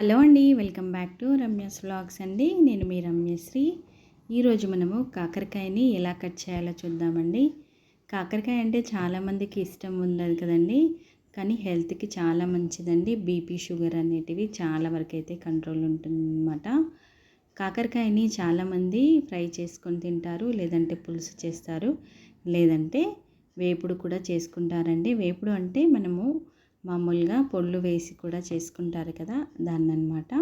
Hello అండి welcome back to Ramya's vlogs అండి. నేను మీ రమ్యశ్రీ. ఈరోజు మనము కాకరకాయని ఎలా కట్ చేయాలో చూద్దామండి. కాకరకాయ అంటే చాలామందికి ఇష్టం ఉండదు కదండి. కానీ హెల్త్కి చాలా మంచిదండి. బీపీ షుగర్ అనేటివి చాలా వరకు అయితే కంట్రోల్ ఉంటుందన్నమాట. కాకరకాయని చాలామంది ఫ్రై చేసుకొని తింటారు లేదంటే పులుసు చేస్తారు లేదంటే వేపుడు కూడా చేసుకుంటారండి. వేపుడు అంటే మనము మామూలుగా పొళ్ళు వేసి కూడా చేసుకుంటారు కదా దాన్ని అనమాట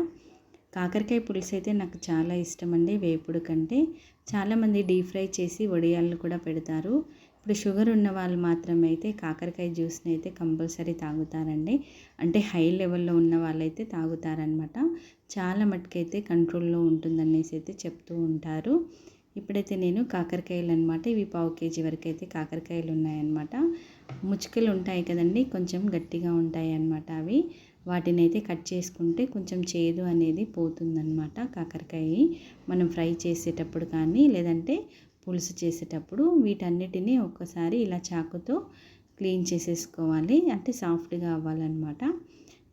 కాకరకాయ పులుసు అయితే నాకు చాలా ఇష్టం అండి వేపుడు కంటే. చాలామంది డీప్ ఫ్రై చేసి వడియాళ్ళు కూడా పెడతారు. ఇప్పుడు షుగర్ ఉన్న వాళ్ళు మాత్రమే అయితే కాకరకాయ జ్యూస్ని అయితే కంపల్సరీ తాగుతారండి. అంటే హై లెవెల్లో ఉన్న వాళ్ళైతే తాగుతారనమాట చాలా మటుకైతే కంట్రోల్లో ఉంటుందనేసి అయితే చెప్తూ ఉంటారు. ఇప్పుడైతే నేను కాకరకాయలు అనమాట ఇవి పావు కేజీ వరకు అయితే కాకరకాయలు ఉన్నాయన్నమాట ముచ్చుకలు ఉంటాయి కదండి కొంచెం గట్టిగా ఉంటాయి అన్నమాట అవి. వాటిని అయితే కట్ చేసుకుంటే కొంచెం చేదు అనేది పోతుందన్నమాట కాకరకాయ. మనం ఫ్రై చేసేటప్పుడు కానీ లేదంటే పులుసు చేసేటప్పుడు వీటన్నిటిని ఒక్కసారి ఇలా చాకుతో క్లీన్ చేసేసుకోవాలి. అంటే సాఫ్ట్గా అవ్వాలన్నమాట.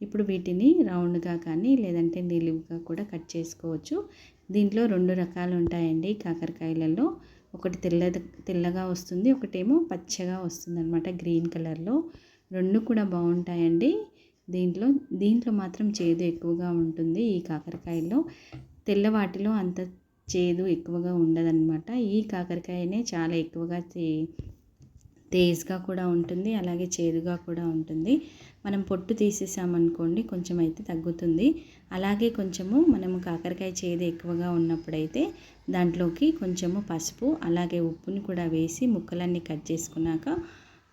ఇప్పుడు వీటిని రౌండ్గా కానీ లేదంటే నిలువుగా కూడా కట్ చేసుకోవచ్చు. దీంట్లో రెండు రకాలు ఉంటాయండి కాకరకాయలలో. ఒకటి తెల్ల తెల్లగా వస్తుంది ఒకటేమో పచ్చగా వస్తుంది అనమాట గ్రీన్ కలర్లో. రెండు కూడా బాగుంటాయండి. దీంట్లో దీంట్లో మాత్రం చేదు ఎక్కువగా ఉంటుంది ఈ కాకరకాయలో తెల్ల వాటిలో అంత చేదు ఎక్కువగా ఉండదన్నమాట. ఈ కాకరకాయనే చాలా ఎక్కువగా తేజ్గా కూడా ఉంటుంది అలాగే చేదుగా కూడా ఉంటుంది. మనం పొట్టు తీసేసామనుకోండి కొంచెం అయితే తగ్గుతుంది. అలాగే కొంచెము మనము కాకరకాయ చేదు ఎక్కువగా ఉన్నప్పుడైతే దాంట్లోకి కొంచెము పసుపు అలాగే ఉప్పుని కూడా వేసి ముక్కలన్నీ కట్ చేసుకున్నాక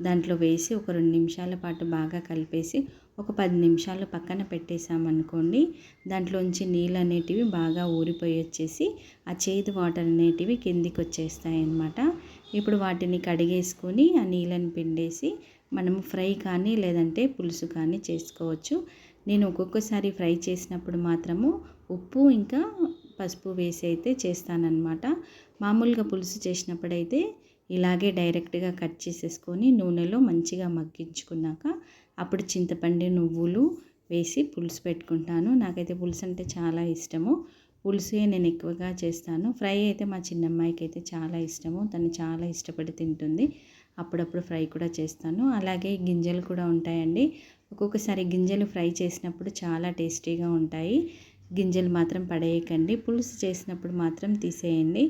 దాంట్లో వేసి ఒక రెండు నిమిషాల పాటు బాగా కలిపేసి ఒక పది నిమిషాలు పక్కన పెట్టేసామనుకోండి దాంట్లోంచి నీళ్ళు అనేటివి బాగా ఊరిపోయి వచ్చేసి ఆ చేదు వాటర్ అనేటివి కిందికి వచ్చేస్తాయి అన్నమాట ఇప్పుడు వాటిని కడిగేసుకొని ఆ నీళ్ళని పిండేసి మనము ఫ్రై కానీ లేదంటే పులుసు కానీ చేసుకోవచ్చు. నేను ఒక్కొక్కసారి ఫ్రై చేసినప్పుడు మాత్రము ఉప్పు ఇంకా పసుపు వేసి అయితే చేస్తానన్నమాట. మామూలుగా పులుసు చేసినప్పుడైతే ఇలాగే డైరెక్ట్గా కట్ చేసేసుకొని నూనెలో మంచిగా మగ్గించుకున్నాక అప్పుడు చింతపండు నువ్వులు వేసి పులుసు పెట్టుకుంటాను. నాకైతే పులుసు అంటే చాలా ఇష్టము. పులుసే నేను ఎక్కువగా చేస్తాను. ఫ్రై అయితే మా చిన్నమ్మాయికి అయితే చాలా ఇష్టము. తను చాలా ఇష్టపడి తింటుంది. అప్పుడప్పుడు ఫ్రై కూడా చేస్తాను. అలాగే గింజలు కూడా ఉంటాయండి. ఒక్కొక్కసారి గింజలు ఫ్రై చేసినప్పుడు చాలా టేస్టీగా ఉంటాయి. గింజలు మాత్రం పడేయకండి. పులుసు చేసినప్పుడు మాత్రం తీసేయండి.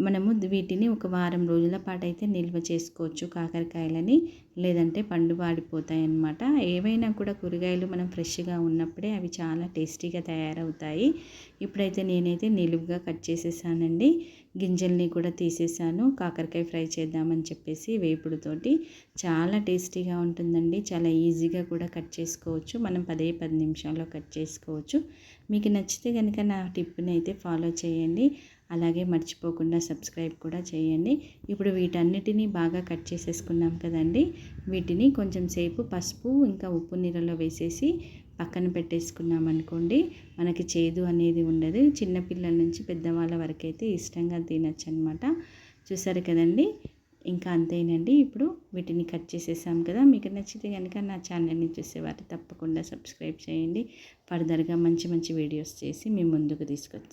మనము వీటిని ఒక వారం రోజుల పాటు అయితే నిల్వ చేసుకోవచ్చు కాకరకాయలని లేదంటే పండు వాడిపోతాయి అన్నమాట ఏవైనా కూడా కూరగాయలు మనం ఫ్రెష్గా ఉన్నప్పుడే అవి చాలా టేస్టీగా తయారవుతాయి. ఇప్పుడైతే నేనైతే నిలువుగా కట్ చేసేసానండి. గింజల్ని కూడా తీసేసాను. కాకరకాయ ఫ్రై చేద్దామని చెప్పేసి వేపుడుతోటి. చాలా టేస్టీగా ఉంటుందండి. చాలా ఈజీగా కూడా కట్ చేసుకోవచ్చు. మనం పదే పది నిమిషాల్లో కట్ చేసుకోవచ్చు. మీకు నచ్చితే కనుక నా టిప్ని అయితే ఫాలో చేయండి. అలాగే మర్చిపోకుండా సబ్స్క్రైబ్ కూడా చేయండి. ఇప్పుడు వీటన్నిటిని బాగా కట్ చేసేసుకున్నాం కదండి. వీటిని కొంచెం సేపు పసుపు ఇంకా ఉప్పు నీళ్ళలో వేసేసి పక్కన పెట్టేసుకున్నాం అనుకోండి. మనకి చేదు అనేది ఉండదు. చిన్నపిల్లల నుంచి పెద్దవాళ్ళ వరకైతే ఇష్టంగా తినచ్చు అనమాట చూసారు కదండి? ఇంకా అంతేనండి. ఇప్పుడు వీటిని కట్ చేసేసాం కదా. మీకు నచ్చితే కనుక నా ఛానల్ని చూసేవారు తప్పకుండా సబ్స్క్రైబ్ చేయండి. ఫర్దర్గా మంచి మంచి వీడియోస్ చేసి మీ ముందుకు తీసుకొచ్చి